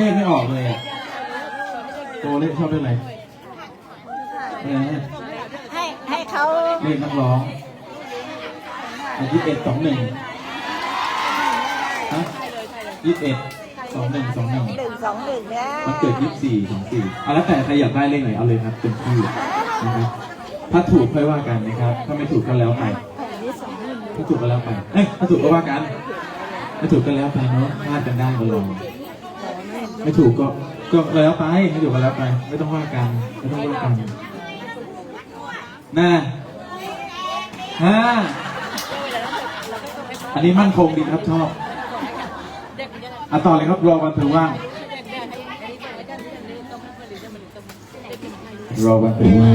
เลขไม่ออกเลยอะตัวเลขชอบเลขอะไรอะไรนะให้ให้เขาเลขนักร้องอันยี่สิบเอ็ดสองหนึ่งฮะยี่สิบเอ็ดสองหนึ่งสองหนึ่งหนึ่งสองหนึ่งนะมันเกิดยี่สิบสี่สองสี่เอาแล้วแต่ใครอยากได้เลขไหนเอาเลยครับเต็มที่นะครับถ้าถูกค่อยว่ากันนะครับ ถ้าไม่ถูกก็แล้วไปแผ่นนี้สองหนึ่งถ้าถูกก็แล้วไปเอ้ยถ้าถูกก็ว่ากันไม่ถูกก็แล้วไปเนาะพลาดกันได้ก็ลอง ไม่ถูกก็ก็แล้วไปไม่ถูกก็แล้วไป ไม่ต้องว่ากันไม่ต้องว่ากันน่าฮ่าอันนี้มั่นคงดีครับชอบอะต่อเลยครับรอวันเธอว่างรอวันเธอว่าง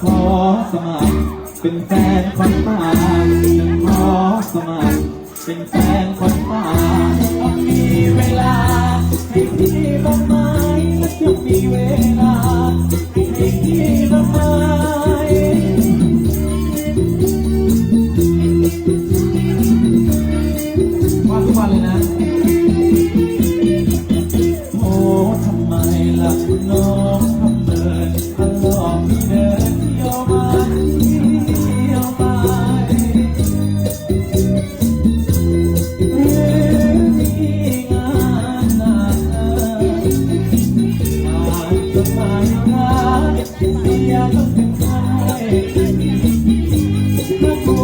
ขอสมัคร เป็นแฟนคนป่าจะขอสมัคร เป็นแฟนคน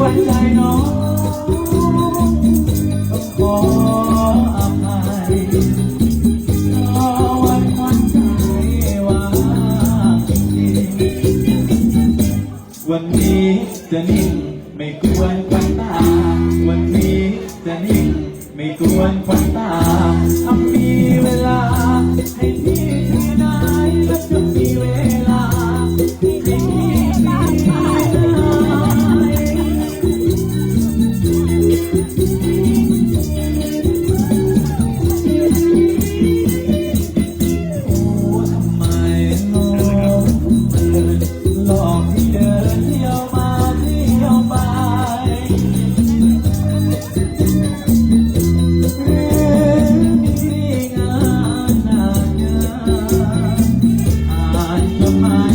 วนใจน้องขออภัยวันวันใจว่าวันนี้จะนิ่งไม่กวนควันตา วันนี้จะนิ่งไม่กวนควันตาถ้ามีเวลา